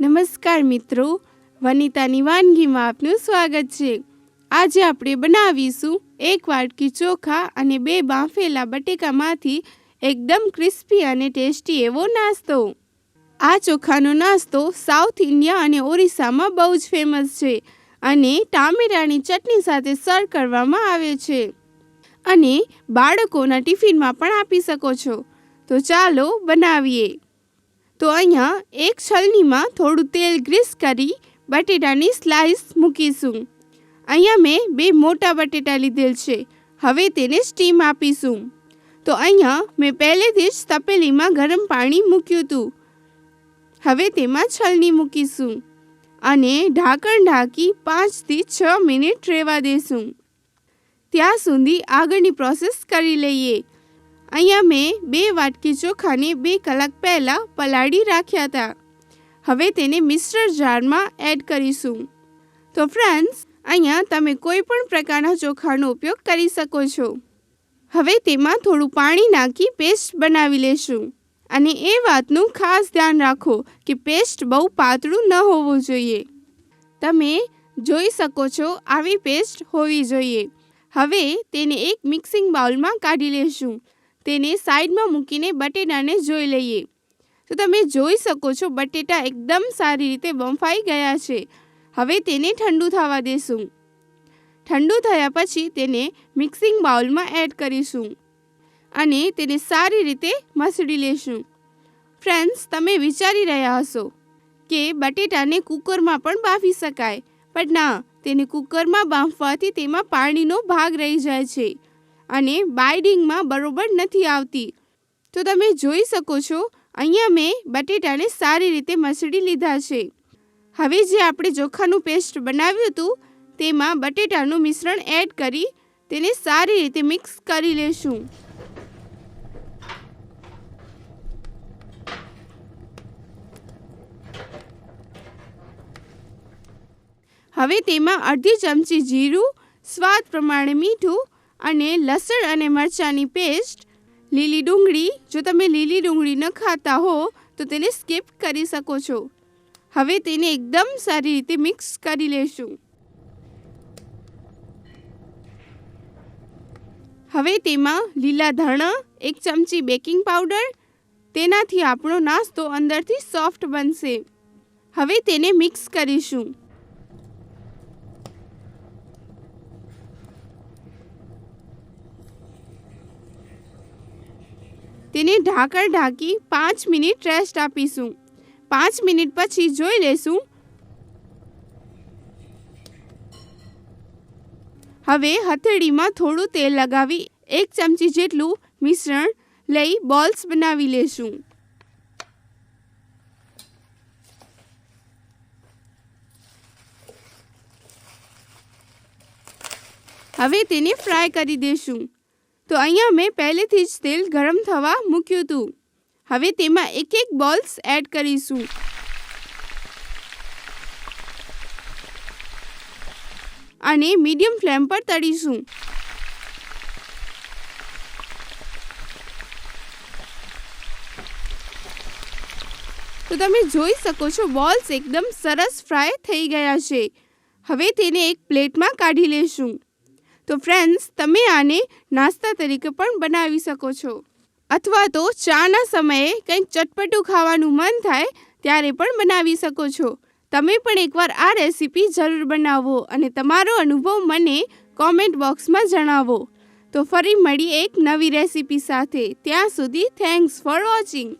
નમસ્કાર મિત્રો વનિતાની વાનગીમાં આપનું સ્વાગત છે. આજે આપણે બનાવીશું એક વાટકી ચોખા અને બે બાફેલા બટેકામાંથી એકદમ ક્રિસ્પી અને ટેસ્ટી એવો નાસ્તો. આ ચોખાનો નાસ્તો સાઉથ ઇન્ડિયા અને ઓરિસ્સામાં બહુ જ ફેમસ છે અને ટામેટાની ચટણી સાથે સર્વ કરવામાં આવે છે. અને બાળકોના ટિફિનમાં પણ આપી શકો છો. તો ચાલો બનાવીએ. તો અહીંયા એક છલનીમાં થોડું તેલ ગ્રીસ કરી બટેટાની સ્લાઇસ મૂકીશું. અહીંયા મેં બે મોટા બટેટા લીધેલ છે. હવે તેને સ્ટીમ આપીશું. તો અહીંયા મેં પહેલેથી જ તપેલીમાં ગરમ પાણી મૂક્યું હતું. હવે તેમાં છલની મૂકીશું અને ઢાંકણ ઢાંકી પાંચથી છ મિનિટ રહેવા દેશું. ત્યાં સુધી આગળની પ્રોસેસ કરી લઈએ. અહીંયા મેં બે વાટકી ચોખાને બે કલાક પહેલાં પલાળી રાખ્યા હતા. હવે તેને મિક્સર જારમાં એડ કરીશું. તો ફ્રેન્ડ્સ, અહીંયા તમે કોઈ પણ પ્રકારના ચોખાનો ઉપયોગ કરી શકો છો. હવે તેમાં થોડું પાણી નાખી પેસ્ટ બનાવી લેશું. અને એ વાતનું ખાસ ધ્યાન રાખો કે પેસ્ટ બહુ પાતળું ન હોવું જોઈએ. તમે જોઈ શકો છો આવી પેસ્ટ હોવી જોઈએ. હવે તેને એક મિક્સિંગ બાઉલમાં કાઢી લેશું. તેને સાઈડમાં મૂકીને બટેટાને જોઈ લઈએ. તો તમે જોઈ શકો છો બટેટા એકદમ સારી રીતે બફાઈ ગયા છે. હવે તેને ઠંડુ થવા દેશું. ઠંડુ થયા પછી તેને મિક્સિંગ બાઉલમાં એડ કરીશું અને તેને સારી રીતે મસળી લેશું. ફ્રેન્ડ્સ, તમે વિચારી રહ્યા હશો કે બટેટાને કુકરમાં પણ બાફી શકાય, પણ ના, તેને કુકરમાં બાફવાથી તેમાં પાણીનો ભાગ રહી જાય છે. અને બાઇડિંગમાં બરોબર નથી આવતી. તો તમે જોઈ શકો છો, અહીંયા મેં બટેટાને સારી રીતે મસળી લીધા છે. હવે જે આપણે ચોખાનું પેસ્ટ બનાવ્યું હતું, તેમાં બટેટાનું મિશ્રણ એડ કરી તેને સારી રીતે મિક્સ કરી લેશું. હવે તેમાં અડધી ચમચી જીરું, સ્વાદ પ્રમાણે મીઠું અને લસણ અને મરચાંની પેસ્ટ લીલી ડુંગળી. જો તમે લીલી ડુંગળી ન ખાતા હો, તો તેને સ્કીપ કરી શકો છો. હવે તેને એકદમ સારી રીતે મિક્સ કરી લેશું. હવે તેમાં લીલા ધાણા, એક ચમચી બેકિંગ પાવડર તેનાથી આપણો નાસ્તો અંદરથી સોફ્ટ બનશે. હવે તેને મિક્સ કરીશું. તેને ઢાંકણ ઢાંકી પાંચ મિનિટ રેસ્ટ આપીશું. પાંચ મિનિટ પછી જોઈ લેશું. હવે હથેળીમાં થોડું તેલ લગાવી એક ચમચી જેટલું મિશ્રણ લઈ બોલ્સ બનાવી લેશું. હવે તેને ફ્રાય કરી દેશું. તો અહીંયા મેં પહેલેથી જ તેલ ગરમ થવા મૂક્યું હતું. હવે તેમાં એક એક બોલ્સ એડ કરીશું. અને મીડિયમ ફ્લેમ પર તળીશું. તો તમે જોઈ શકો છો, બોલ્સ એકદમ સરસ ફ્રાય થઈ ગયા છે. હવે તેને એક પ્લેટમાં કાઢી લેશું. તો ફ્રેન્ડ્સ તમે આને નાસ્તા તરીકે પણ બનાવી શકો છો. અથવા તો ચાના સમયે કંઈક ચટપટું ખાવાનું મન થાય ત્યારે પણ બનાવી શકો છો. તમે પણ એકવાર આ રેસીપી જરૂર બનાવો અને તમારો અનુભવ મને કોમેન્ટ બોક્સમાં જણાવો. તો ફરી મળી એક નવી રેસીપી સાથે. ત્યાં સુધી થેન્ક્સ ફોર વોચિંગ